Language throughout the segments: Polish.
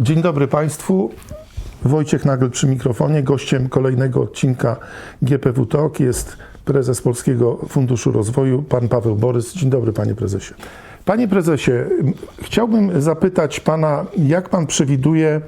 Dzień dobry Państwu. Wojciech Nagel przy mikrofonie. Gościem kolejnego odcinka GPW Talk jest prezes Polskiego Funduszu Rozwoju, pan Paweł Borys. Dzień dobry, panie prezesie. Panie prezesie, chciałbym zapytać pana, jak pan przewiduje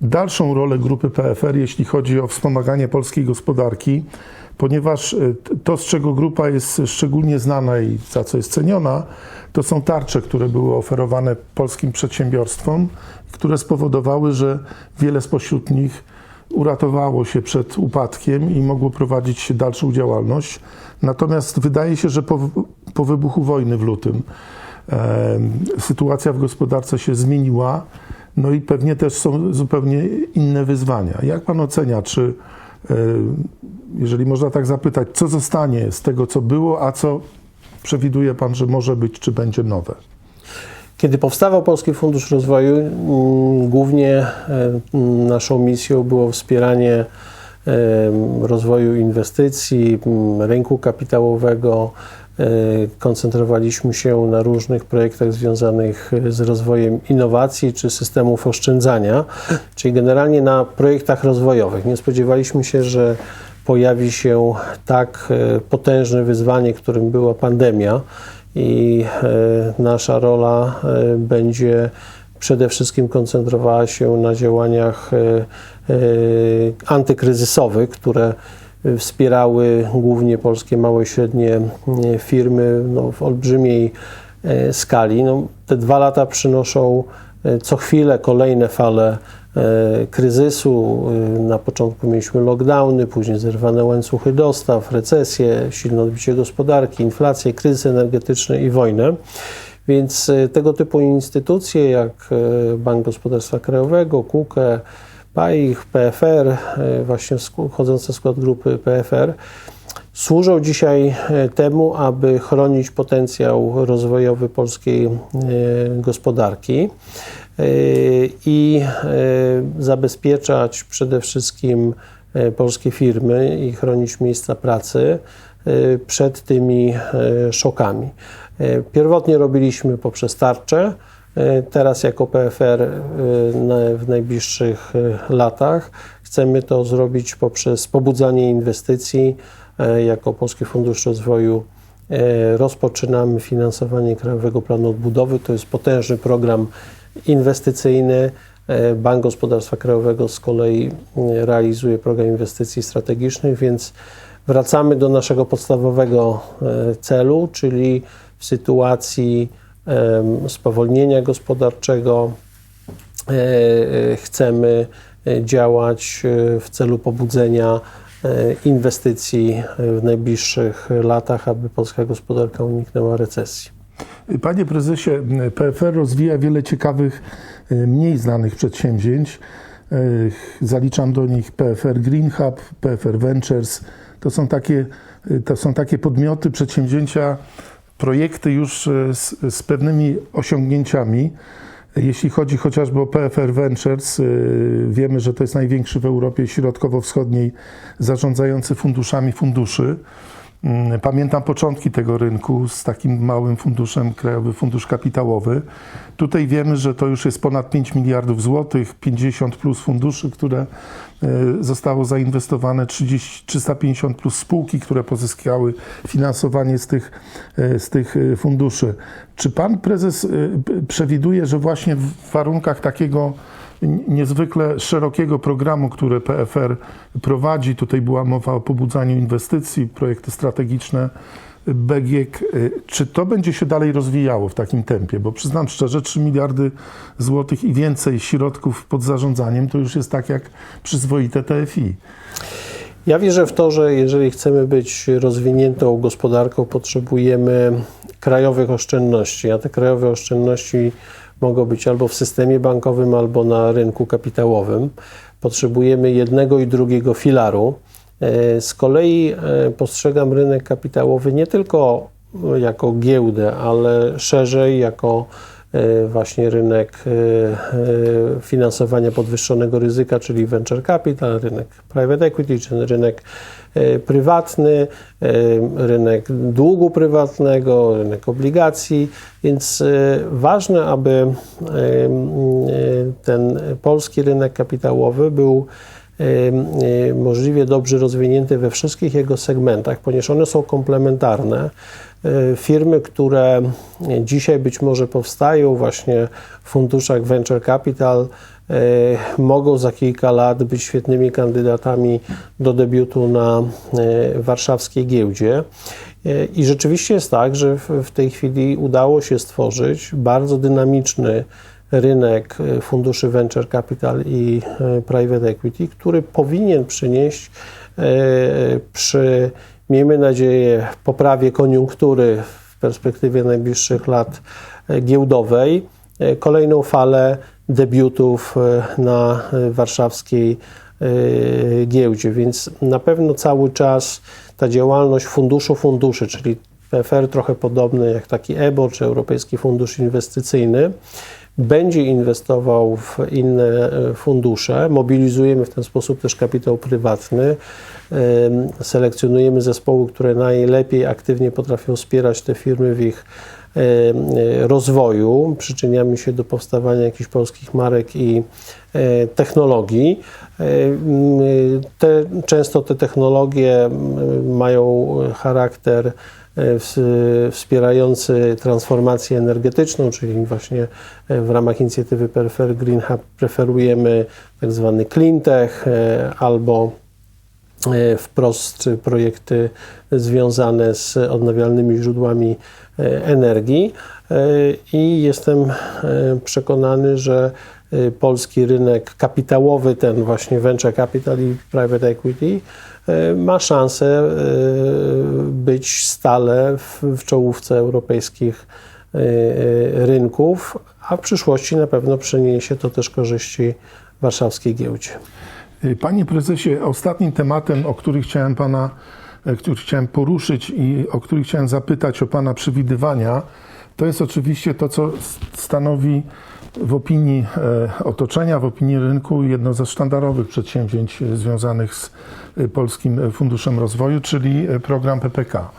dalszą rolę grupy PFR, jeśli chodzi o wspomaganie polskiej gospodarki, ponieważ t- to, z czego grupa jest szczególnie znana i za co jest ceniona, to są tarcze, które były oferowane polskim przedsiębiorstwom, które spowodowały, że wiele spośród nich uratowało się przed upadkiem i mogło prowadzić dalszą działalność. Natomiast wydaje się, że po, po wybuchu wojny w lutym e, sytuacja w gospodarce się zmieniła, no i pewnie też są zupełnie inne wyzwania. Jak pan ocenia, czy e, jeżeli można tak zapytać, co zostanie z tego, co było, a co przewiduje pan, że może być, czy będzie nowe? Kiedy powstawał Polski Fundusz Rozwoju, mm, głównie e, mm, naszą misją było wspieranie e, rozwoju inwestycji, mm, rynku kapitałowego. E, Koncentrowaliśmy się na różnych projektach związanych z rozwojem innowacji czy systemów oszczędzania, czyli generalnie na projektach rozwojowych. Nie spodziewaliśmy się, że pojawi się tak e, potężne wyzwanie, którym była pandemia i e, nasza rola e, będzie przede wszystkim koncentrowała się na działaniach e, e, antykryzysowych, które e, wspierały głównie polskie małe i średnie e, firmy no, w olbrzymiej e, skali. No, te dwa lata przynoszą e, co chwilę kolejne fale kryzysu. Na początku mieliśmy lockdowny, później zerwane łańcuchy dostaw, recesję, silne odbicie gospodarki, inflację, kryzys energetyczny i wojnę. Więc tego typu instytucje jak Bank Gospodarstwa Krajowego, KUKE, PAIH, PFR, e, właśnie wchodzące w skład grupy PFR, służą dzisiaj e, temu, aby chronić potencjał rozwojowy polskiej e, gospodarki i zabezpieczać przede wszystkim polskie firmy i chronić miejsca pracy przed tymi szokami. Pierwotnie robiliśmy poprzez tarcze, teraz jako PFR e, w najbliższych e, latach chcemy to zrobić poprzez pobudzanie inwestycji. E, Jako Polski Fundusz Rozwoju e, rozpoczynamy finansowanie Krajowego Planu Odbudowy. To jest potężny program inwestycyjny. E, Bank Gospodarstwa Krajowego z kolei e, realizuje program inwestycji strategicznych, więc wracamy do naszego podstawowego e, celu, czyli w sytuacji spowolnienia gospodarczego e, e, chcemy e, działać w celu pobudzenia inwestycji w najbliższych latach, aby polska gospodarka uniknęła recesji. Panie prezesie, PFR rozwija wiele ciekawych, mniej znanych przedsięwzięć. Zaliczam do nich PFR Green Hub, PFR Ventures. To są takie, to są takie podmioty, przedsięwzięcia, projekty już e, z, z pewnymi osiągnięciami. Jeśli chodzi chociażby o PFR Ventures, e, wiemy, że to jest największy w Europie Środkowo-Wschodniej zarządzający funduszami funduszy. Mm, Pamiętam początki tego rynku z takim małym funduszem, Krajowy Fundusz Kapitałowy. Tutaj wiemy, że to już jest ponad 5 miliardów złotych, 50 plus funduszy, które zostało zainwestowane, 30, 350 plus spółki, które pozyskały finansowanie z tych, e, z tych e, funduszy. Czy pan prezes e, przewiduje, że właśnie w warunkach takiego niezwykle szerokiego programu, który PFR prowadzi. Tutaj była mowa o pobudzaniu inwestycji, projekty strategiczne BGIEK. Czy to będzie się dalej rozwijało w takim tempie? Bo przyznam szczerze, 3 miliardy złotych i więcej środków pod zarządzaniem to już jest tak jak przyzwoite TFI. Ja wierzę w to, że jeżeli chcemy być rozwiniętą gospodarką, potrzebujemy krajowych oszczędności, a te krajowe oszczędności mogą być albo w systemie bankowym, albo na rynku kapitałowym. Potrzebujemy jednego i drugiego filaru. E, Z kolei e, postrzegam rynek kapitałowy nie tylko jako giełdę, ale szerzej jako e, właśnie rynek finansowania podwyższonego ryzyka, czyli venture capital, rynek private equity, czy rynek prywatny, rynek długu prywatnego, rynek obligacji, więc ważne, aby ten polski rynek kapitałowy był możliwie dobrze rozwinięty we wszystkich jego segmentach, ponieważ one są komplementarne. E, Firmy, które dzisiaj być może powstają właśnie w funduszach venture capital, e, mogą za kilka lat być świetnymi kandydatami do debiutu na e, warszawskiej giełdzie. I rzeczywiście jest tak, że w tej chwili udało się stworzyć bardzo dynamiczny rynek e, funduszy venture capital i e, private equity, który powinien przynieść e, przy, miejmy nadzieję, poprawie koniunktury w perspektywie najbliższych lat giełdowej kolejną falę debiutów na warszawskiej giełdzie. Więc na pewno cały czas ta działalność funduszu funduszy, czyli PFR trochę podobny jak taki EBO czy Europejski Fundusz Inwestycyjny, będzie inwestował w inne e, fundusze. Mobilizujemy w ten sposób też kapitał prywatny. Em, Selekcjonujemy zespoły, które najlepiej aktywnie potrafią wspierać te firmy w ich rozwoju. Przyczyniamy się do powstawania jakichś polskich marek i e, technologii. E, Te, często te technologie mają charakter e, ws- wspierający transformację energetyczną, czyli właśnie e, w ramach inicjatywy Prefer Green Hub preferujemy tak zwany clean tech e, albo e, wprost projekty związane z odnawialnymi źródłami e, energii E, i jestem e, przekonany, że e, polski rynek kapitałowy, ten właśnie venture capital i private equity e, ma szansę e, być stale w, czołówce europejskich e, e, rynków, a w przyszłości na pewno przyniesie to też korzyści warszawskiej giełdzie. Panie prezesie, ostatnim tematem, o który chciałem pana, e, który chciałem poruszyć i o który chciałem zapytać o pana przewidywania, to jest oczywiście to, co stanowi w opinii e, otoczenia, w opinii rynku jedno ze sztandarowych przedsięwzięć e, związanych z e, Polskim Funduszem Rozwoju, czyli program PPK.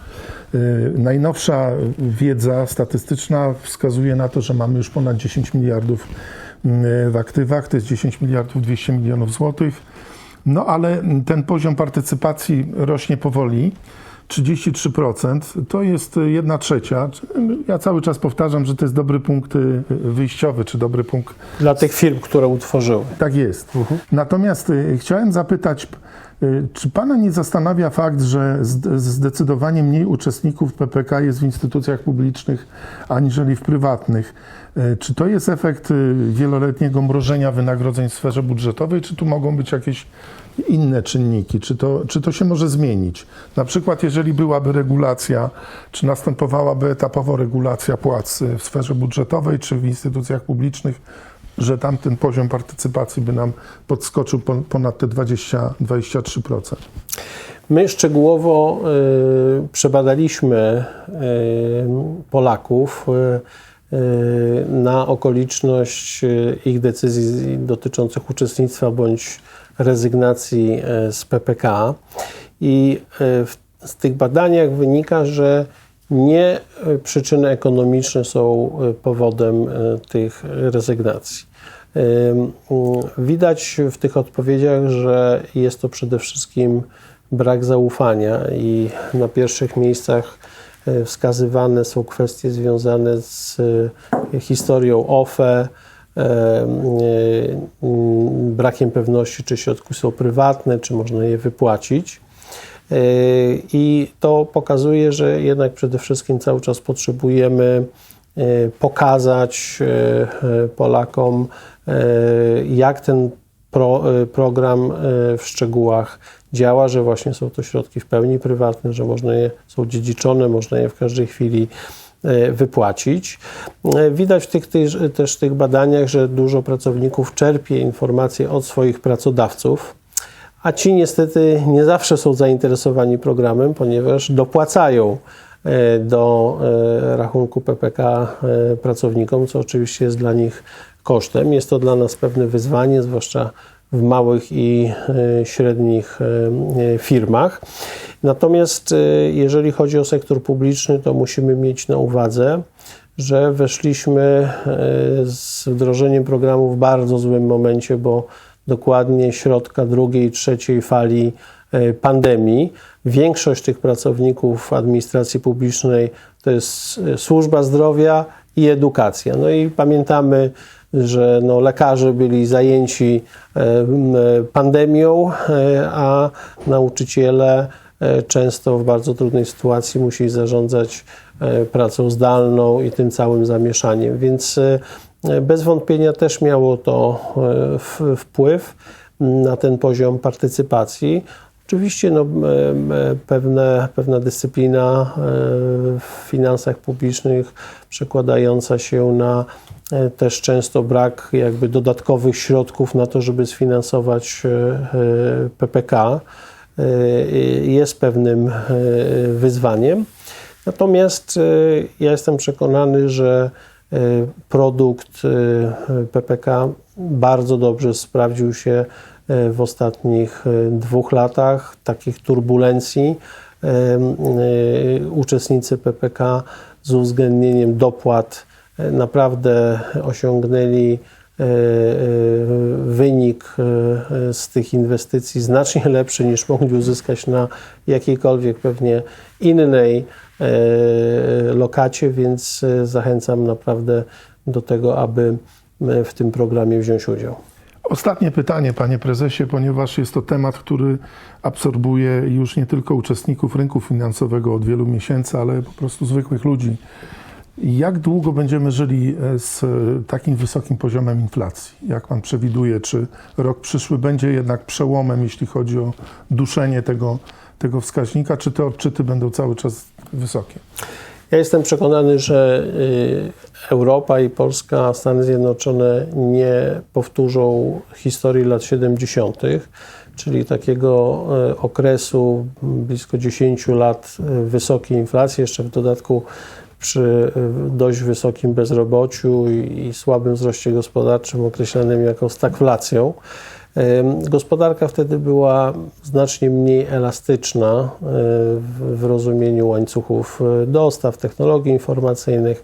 Najnowsza wiedza statystyczna wskazuje na to, że mamy już ponad 10 miliardów w aktywach, to jest 10 miliardów 200 milionów złotych. No ale ten poziom partycypacji rośnie powoli. 33% to jest jedna trzecia. Ja cały czas powtarzam, że to jest dobry punkt wyjściowy, czy dobry punkt Dla tych firm, które utworzyły. tak jest. Natomiast y, chciałem zapytać, czy Pana nie zastanawia fakt, że zd- zdecydowanie mniej uczestników PPK jest w instytucjach publicznych aniżeli w prywatnych? Y, Czy to jest efekt y, wieloletniego mrożenia wynagrodzeń w sferze budżetowej, czy tu mogą być jakieś inne czynniki? Czy to, czy to się może zmienić? Na przykład, jeżeli byłaby regulacja, czy następowałaby etapowo regulacja płac y, w sferze budżetowej, czy w instytucjach publicznych, że tam ten poziom partycypacji by nam podskoczył pon- ponad te 20-23%. My szczegółowo y, przebadaliśmy y, Polaków y, na okoliczność ich decyzji dotyczących uczestnictwa bądź rezygnacji z PPK i w, z tych badaniach wynika, że nie y, przyczyny ekonomiczne są y, powodem y, tych rezygnacji. Y, Widać w tych odpowiedziach, że jest to przede wszystkim brak zaufania i na pierwszych miejscach wskazywane są kwestie związane z historią OFE, brakiem pewności, czy środki są prywatne, czy można je wypłacić. Y, I to pokazuje, że jednak przede wszystkim cały czas potrzebujemy y, pokazać y, y, Polakom, jak ten pro, program w szczegółach działa, że właśnie są to środki w pełni prywatne, że można je, są dziedziczone, można je w każdej chwili wypłacić. Widać w tych, tych, też tych badaniach, że dużo pracowników czerpie informacje od swoich pracodawców, a ci niestety nie zawsze są zainteresowani programem, ponieważ dopłacają e, do e, rachunku PPK e, pracownikom, co oczywiście jest dla nich kosztem. Jest to dla nas pewne wyzwanie, zwłaszcza w małych i średnich firmach. Natomiast jeżeli chodzi o sektor publiczny, to musimy mieć na uwadze, że weszliśmy z wdrożeniem programu w bardzo złym momencie, bo dokładnie środka drugiej i trzeciej fali e, pandemii. Większość tych pracowników administracji publicznej to jest e, służba zdrowia i edukacja. No i pamiętamy, że no, lekarze byli zajęci e, pandemią, a nauczyciele często w bardzo trudnej sytuacji musieli zarządzać pracą zdalną i tym całym zamieszaniem. Więc bez wątpienia też miało to e, wpływ na ten poziom partycypacji. Oczywiście no, e, pewne, pewna dyscyplina e, w finansach publicznych przekładająca się na e, też często brak jakby dodatkowych środków na to, żeby sfinansować e, e, PPK e, jest pewnym e, wyzwaniem. Natomiast e, ja jestem przekonany, że e, produkt e, PPK bardzo dobrze sprawdził się e, w ostatnich dwóch latach takich turbulencji. Uczestnicy PPK z uwzględnieniem dopłat naprawdę osiągnęli wynik z tych inwestycji znacznie lepszy niż mogli uzyskać na jakiejkolwiek pewnie innej lokacie, więc e, zachęcam naprawdę do tego, aby e, w tym programie wziąć udział. Ostatnie pytanie, panie prezesie, ponieważ jest to temat, który absorbuje już nie tylko uczestników rynku finansowego od wielu miesięcy, ale po prostu zwykłych ludzi. Jak długo będziemy żyli e, z e, takim wysokim poziomem inflacji? Jak pan przewiduje, czy rok przyszły będzie jednak przełomem, jeśli chodzi o duszenie tego, tego wskaźnika, czy te odczyty będą cały czas wysokie? Ja jestem przekonany, że y, Europa i Polska, Stany Zjednoczone nie powtórzą historii lat 70., czyli takiego y, okresu blisko 10 lat y, wysokiej inflacji, jeszcze w dodatku przy dość wysokim bezrobociu i słabym wzroście gospodarczym określanym jako stagflacją. Gospodarka wtedy była znacznie mniej elastyczna y, w, rozumieniu łańcuchów y, dostaw, technologii informacyjnych,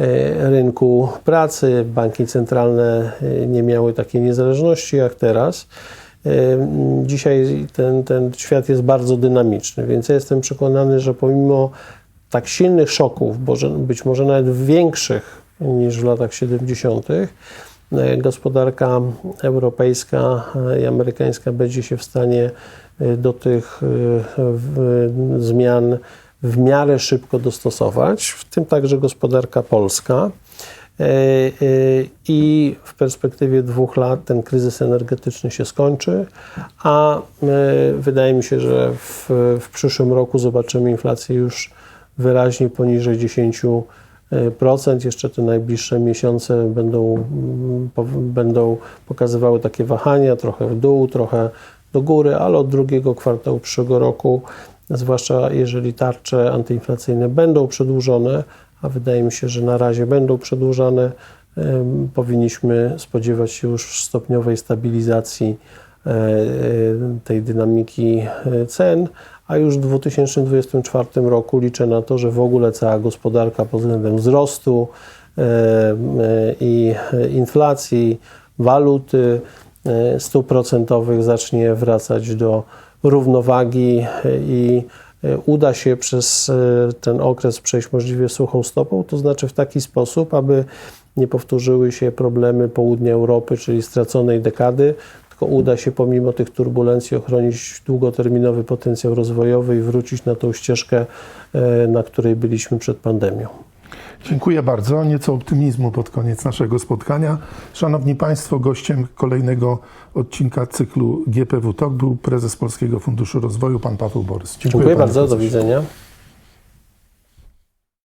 y, rynku pracy. Banki centralne nie miały takiej niezależności jak teraz. Dzisiaj ten, ten świat jest bardzo dynamiczny, więc ja jestem przekonany, że pomimo tak silnych szoków, być może nawet większych niż w latach 70., e, gospodarka europejska i amerykańska będzie się w stanie e, do tych w- zmian w miarę szybko dostosować, w tym także gospodarka polska. E, I w perspektywie dwóch lat ten kryzys energetyczny się skończy, a wydaje mi się, że w, w przyszłym roku zobaczymy inflację już wyraźnie poniżej 10%. Jeszcze te najbliższe miesiące będą, będą pokazywały takie wahania, trochę w dół, trochę do góry, ale od drugiego kwartału przyszłego roku, zwłaszcza jeżeli tarcze antyinflacyjne będą przedłużone, a wydaje mi się, że na razie będą przedłużane, powinniśmy spodziewać się już stopniowej stabilizacji e, e, tej dynamiki e, cen, a już w 2024 roku liczę na to, że w ogóle cała gospodarka pod względem wzrostu e, e, i e, inflacji, waluty, stóp procentowych zacznie wracać do równowagi i uda się przez ten okres przejść możliwie suchą stopą, to znaczy w taki sposób, aby nie powtórzyły się problemy południa Europy, czyli straconej dekady, tylko uda się pomimo tych turbulencji ochronić długoterminowy potencjał rozwojowy i wrócić na tą ścieżkę, e, na której byliśmy przed pandemią. Dziękuję bardzo. Nieco optymizmu pod koniec naszego spotkania. Szanowni Państwo, gościem kolejnego odcinka cyklu GPW Talk był prezes Polskiego Funduszu Rozwoju, pan Paweł Borys. Dziękuję panie bardzo, do widzenia.